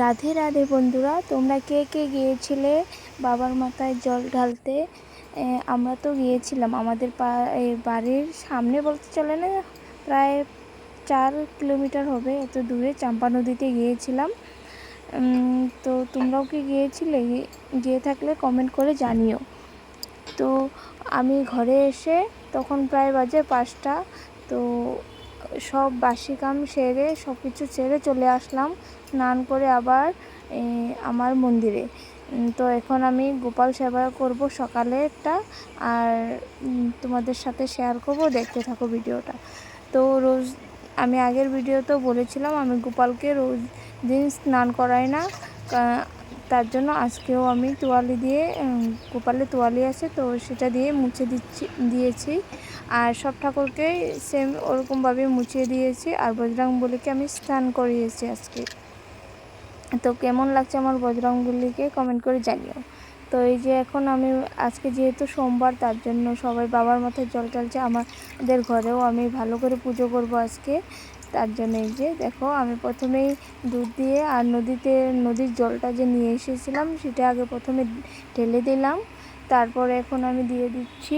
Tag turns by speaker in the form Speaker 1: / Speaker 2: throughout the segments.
Speaker 1: রাধে রাধে বন্ধুরা, তোমরা কে কে গিয়েছিলে বাবার মাথায় জল ঢালতে? আমরা তো গিয়েছিলাম। আমাদের বাড়ির সামনে বলতে চলে না? প্রায় চার কিলোমিটার হবে, এত দূরে চাম্পা নদীতে গিয়েছিলাম। তো তোমরাও কি গিয়েছিলে? গিয়ে থাকলে কমেন্ট করে জানিও। তো আমি ঘরে এসে তখন প্রায় বাজে পাঁচটা, তো সব বাসি কাম সেরে সব কিছু সেরে চলে আসলাম স্নান করে আবার আমার মন্দিরে। তো এখন আমি গোপাল সেবা করব সকালে একটা, আর তোমাদের সাথে শেয়ার করব, দেখতে থাকো ভিডিওটা তো রোজ আমি আগের ভিডিওতেও বলেছিলাম আমি গোপালকে রোজ দিন স্নান করাই না। তার জন্য আজকেও আমি তোয়ালি দিয়ে উম, গোপালের তোয়ালি আছে তো সেটা দিয়ে মুছে দিচ্ছি দিয়েছি। আর সব ঠাকুরকে সেম ওরকমভাবে মুছিয়ে দিয়েছি। আর বজরং বলিকে আমি স্নান করিয়েছি আজকে। তো কেমন লাগছে আমার বজরংবলীকে কমেন্ট করে জানিও। তো এই যে এখন আমি আজকে যেহেতু সোমবার, তার জন্য সবাই বাবার মাথায় জল টালছে আমাদের ঘরেও আমি ভালো করে পুজো করব আজকে। তার জন্য এই যে দেখো, আমি প্রথমেই দুধ দিয়ে আর নদীতে, নদীর জলটা যে নিয়ে এসেছিলাম, সেটা আগে প্রথমে ঢেলে দিলাম। তারপরে এখন আমি দিয়ে দিচ্ছি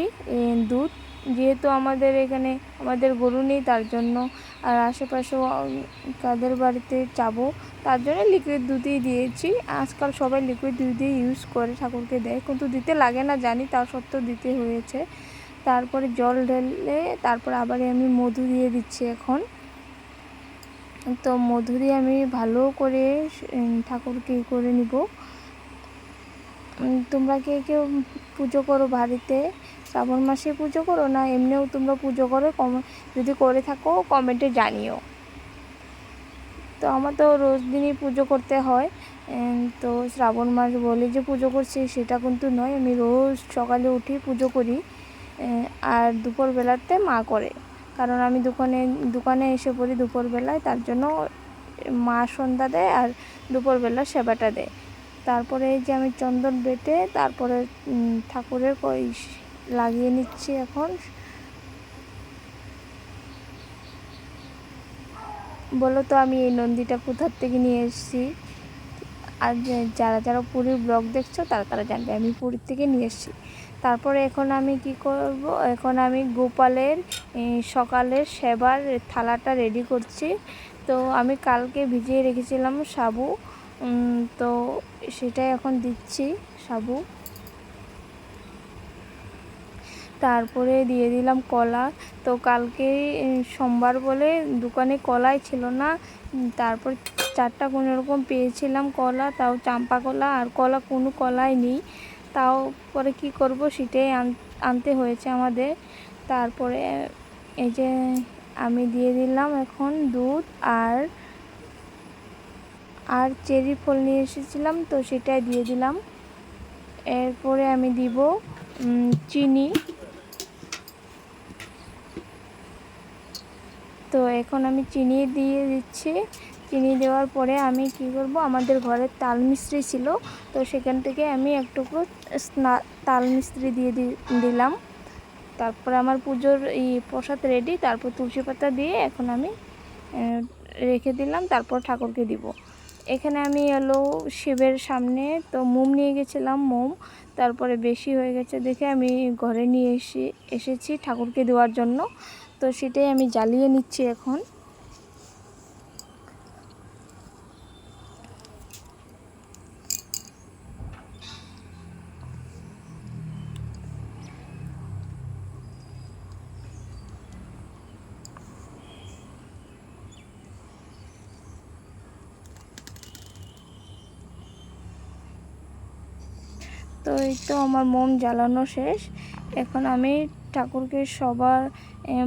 Speaker 1: দুধ। যেহেতু আমাদের এখানে আমাদের গরু নেই, তার জন্য আর আশেপাশেও তাদের বাড়িতে যাব তার জন্য লিকুইড দুধই দিয়েছি। আজকাল সবাই লিকুইড দুধই ইউজ করে ঠাকুরকে দেয়। কিন্তু দিতে লাগে না, জানি তা সত্ত্বেও দিতে হয়েছে। তারপরে জল ঢেলে তারপর আবার আমি মধু দিয়ে দিচ্ছি এখন। তো মধু দিয়ে আমি ভালো করে ঠাকুরকে করে নিব। তোমরা কে কেউ পুজো করো বাড়িতে? শ্রাবণ মাসে পুজো করো না, এমনিও তোমরা পুজো করো, কম, যদি করে থাকো, কমেন্টে জানিও। তো আমার তো রোজ দিনই পুজো করতে হয় তো শ্রাবণ মাস বলে যে পুজো করছি সেটা কিন্তু নয়, আমি রোজ সকালে উঠি পুজো করি আর দুপুর বেলাতে মা করে। কারণ আমি দোকানে দোকানে এসে পড়ি দুপুরবেলায়, তার জন্য মা সন্ধ্যা দেয় আর দুপুরবেলা সেবাটা দেয়। তারপরে যে আমি চন্দন বেটে, তারপরে ঠাকুরের লাগিয়ে নিচ্ছি এখন। বলো তো, আমি এই নন্দীটা কোথার থেকে নিয়ে এসেছি? আর যারা যারা পুরীর ব্লগ দেখছ, তারা তারা জানবে, আমি পুরীর থেকে নিয়ে এসেছি। তারপরে এখন আমি কি করব? এখন আমি গোপালের সকালের সেবার থালাটা রেডি করছি। তো আমি কালকে ভিজিয়ে রেখেছিলাম সাবু। তো সেটাই এখন দিচ্ছি সাবু। তারপরে দিয়ে দিলাম কলা। তো কালকে সোমবার বলে দোকানে কলাই ছিল না। তারপর চারটা কোনো রকম পেয়েছিলাম কলা, তাও চাম্পা কলা আর কলা কোনো কলাই নেই। তাও পরে কি করব সেটাই আন- আনতে হয়েছে আমাদের। তারপরে, এই যে আমি দিয়ে দিলাম এখন দুধ আর আর চেরি ফল নিয়ে এসেছিলাম, তো সেটাই দিয়ে দিলাম। এরপরে আমি দিব চিনি। তো এখন আমি চিনি দিয়ে দিচ্ছি। চিনি দেওয়ার পরে আমি কি করব, আমাদের ঘরে তাল মিস্ত্রি ছিল, তো সেখান থেকে আমি একটুকু তাল মিস্ত্রি দিয়ে দিলাম। তারপরে আমার পুজোর এই প্রসাদ রেডি তারপর তুলসী পাতা দিয়ে এখন আমি রেখে দিলাম, তারপর ঠাকুরকে দিব। এখানে আমি এলো শিবের সামনে, তো মোম নিয়ে গেছিলাম, মোম। তারপরে বেশি হয়ে গেছে দেখে আমি ঘরে নিয়ে এসে, এসেছি ঠাকুরকে দেওয়ার জন্য। তো সেটাই আমি জ্বালিয়ে নিচ্ছি এখন। তো এই তো আমার মোম জ্বালানো শেষ। এখন আমি ঠাকুরকে সবার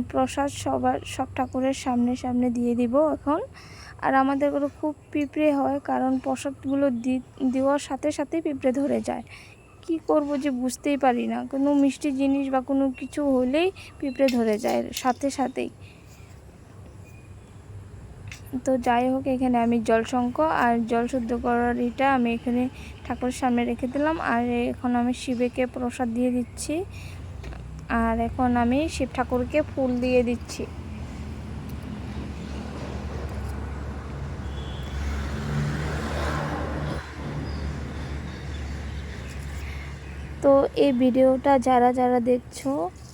Speaker 1: প্রসাদ সবার, সব ঠাকুরের সামনে সামনে দিয়ে দিব এখন। আর আমাদের ঘরে খুব পিঁপড়ে হয়, কারণ প্রসাদগুলো দি- দেওয়ার সাথে সাথে পিঁপড়ে ধরে যায়। কি করব যে বুঝতেই পারি না, কোনো মিষ্টি জিনিস বা কোনো কিছু হলেই পিঁপড়ে ধরে যায় সাথে সাথেই। তো যাই হোক, এখানে আমি জলশঙ্ক আর জল শুদ্ধ করার এটা আমি এখানে ঠাকুরের সামনে রেখে দিলাম। আর এখন আমি শিবেকে প্রসাদ দিয়ে দিচ্ছি। আর এখন আমি শিব ঠাকুরকে ফুল দিয়ে দিচ্ছি। তো এই ভিডিওটা যারা যারা দেখছ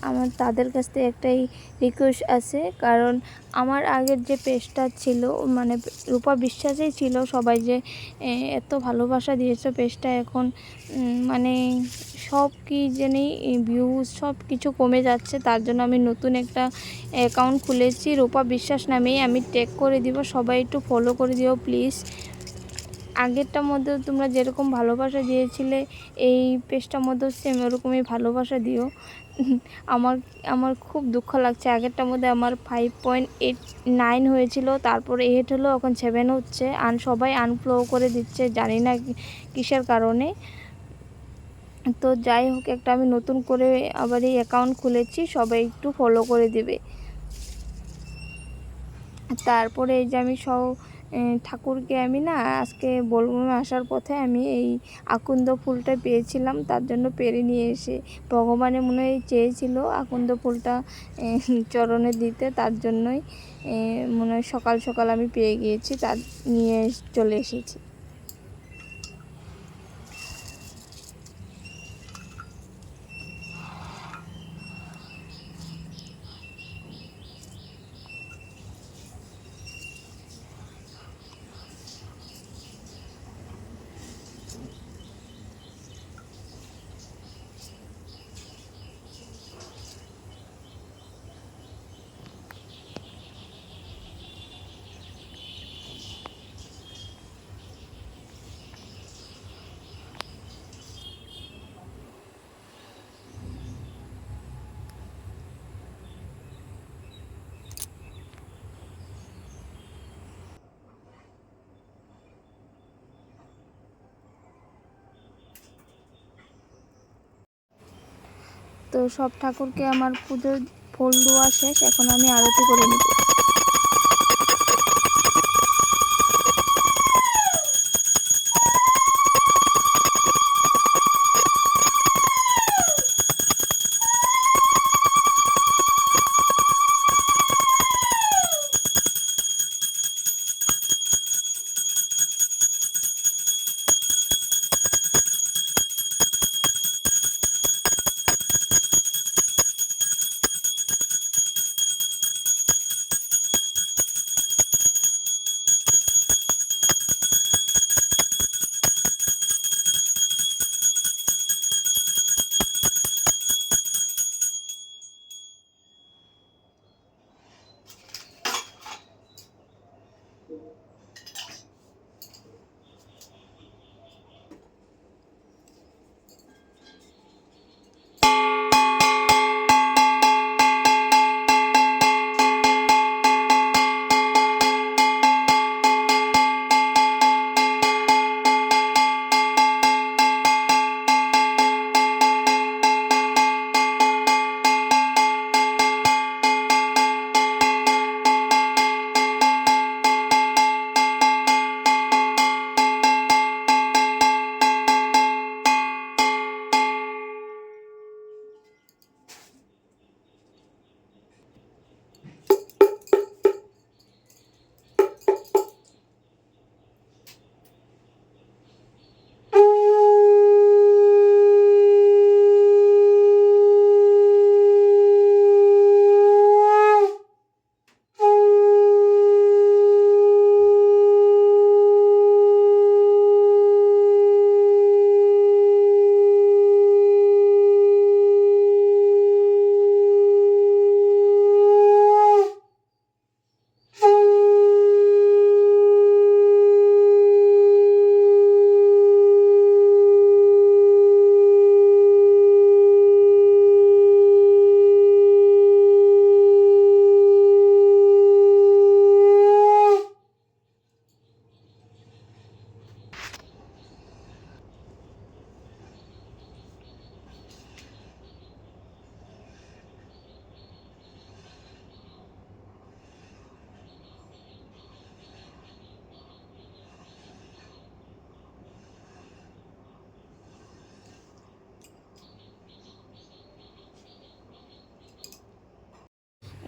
Speaker 1: আমার তাদের কাছ থেকে একটাই রিকোয়েস্ট আছে। কারণ আমার আগের যে পেজটা ছিল মানে রূপা বিশ্বাসেই ছিল সবাই যে এত ভালোবাসা দিয়েছে পেজটা এখন। মানে সব কি জানি ভিউজ সব কিছু কমে যাচ্ছে। তার জন্য আমি নতুন একটা অ্যাকাউন্ট খুলেছি, রূপা বিশ্বাস নামেই। আমি ট্যাগ করে দিব, সবাই একটু ফলো করে দিও প্লিজ আগেরটার মধ্যে তোমরা যেরকম ভালোবাসা দিয়েছিলে, এই পেজটার মধ্যেও সেম ওরকমই ভালোবাসা দিও। আমার আমার খুব দুঃখ লাগছে। আগেরটার মধ্যে আমার ফাইভ পয়েন্ট এইট নাইন হয়েছিল, তারপরে এইট হলো, এখন সেভেন হচ্ছে। আন সবাই আনফ্লো করে দিচ্ছে, জানি না কিসের কারণে। তো যাই হোক, একটা আমি নতুন করে আবার এই অ্যাকাউন্ট খুলেছি, সবাই একটু ফলো করে দেবে। তারপরে এই যে আমি সব ঠাকুরকে আমি না আজকে বলবমে আসার পথে আমি এই আকুন্দ ফুলটা পেয়েছিলাম, তার জন্য পেরে নিয়ে এসে ভগবানের মনে হয় চেয়েছিল আকুন্দ ফুলটা চরণে দিতে, তার জন্যই মনে হয় সকাল সকাল আমি পেয়ে গিয়েছি, তার নিয়ে চলে এসেছি। তো সব ঠাকুরকে আমার পুজোর ফুল দেওয়া শেষ এখন আমি আরতি করে নিব।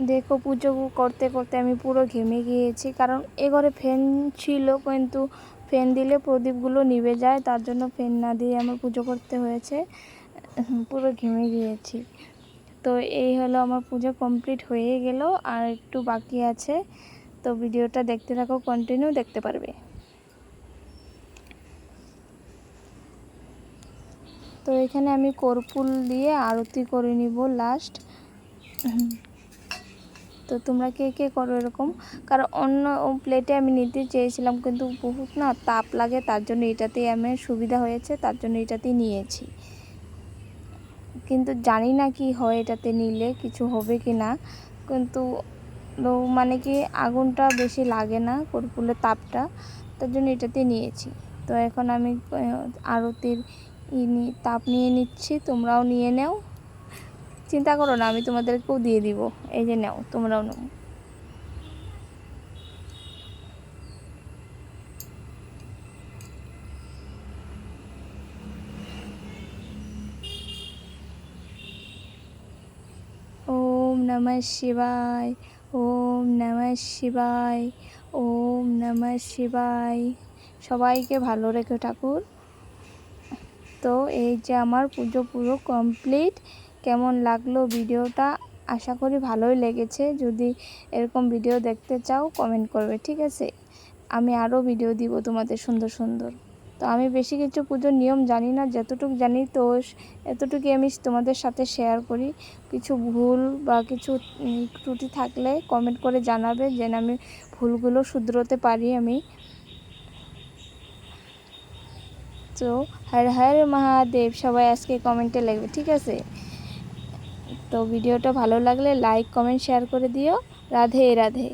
Speaker 1: দেখো পুজো করতে করতে আমি পুরো ঘেমে গিয়েছি। কারণ এ ঘরে ফ্যান ছিল, কিন্তু ফ্যান দিলে প্রদীপগুলো নিভে যায়, তার জন্য ফ্যান না দিয়ে আমার পুজো করতে হয়েছে। পুরো ঘেমে গিয়েছি। তো এই হলো আমার পুজো কমপ্লিট হয়ে গেল, আর একটু বাকি আছে। তো ভিডিওটা দেখতে থাকো কন্টিনিউ দেখতে পারবে। তো এখানে আমি কর্পুল দিয়ে আরতি করে নিব লাস্ট তো তোমরা কে কে করো এরকম? কারণ অন্য প্লেটে আমি নিতে চেয়েছিলাম, কিন্তু বহুত না তাপ লাগে, তার জন্য এটাতেই আমার সুবিধা হয়েছে, তার জন্য এটাতেই নিয়েছি। কিন্তু জানি না কি হয় এটাতে নিলে, কিছু হবে কি না। কিন্তু মানে কি আগুনটা বেশি লাগে না কর্পুলের তাপটা, তার জন্য এটাতে নিয়েছি। তো এখন আমি আরতির ই তাপ নিয়ে নিচ্ছি, তোমরাও নিয়ে নাও। চিন্তা করো না, আমি তোমাদেরকেও দিয়ে দিব। এই যে নাও, তোমরাও নাও। ওম নমঃ শিবায়, ওম নমঃ শিবায়, ওম নমঃ শিবায়। সবাইকে ভালো রেখো ঠাকুর। তো এই যে আমার পুজো পুরো কমপ্লিট কেমন লাগল ভিডিওটা? আশা করি ভালোই লেগেছে। যদি এরকম ভিডিও দেখতে চাও কমেন্ট করবে, ঠিক আছে? আমি আরও ভিডিও দিব তোমাদের সুন্দর সুন্দর। তো আমি বেশি কিছু পুজোর নিয়ম জানি না, যতটুকু জানি তো এতটুকুই আমি তোমাদের সাথে শেয়ার করি। কিছু ভুল বা কিছু ত্রুটি থাকলে কমেন্ট করে জানাবে যেন আমি ভুলগুলো শুধরোতে পারি আমি। তো হর হর মহাদেব, সবাই আজকে কমেন্টে লিখবে, ঠিক আছে? তো ভিডিওটা ভালো লাগলে লাইক কমেন্ট শেয়ার করে দিও। রাধে রাধে।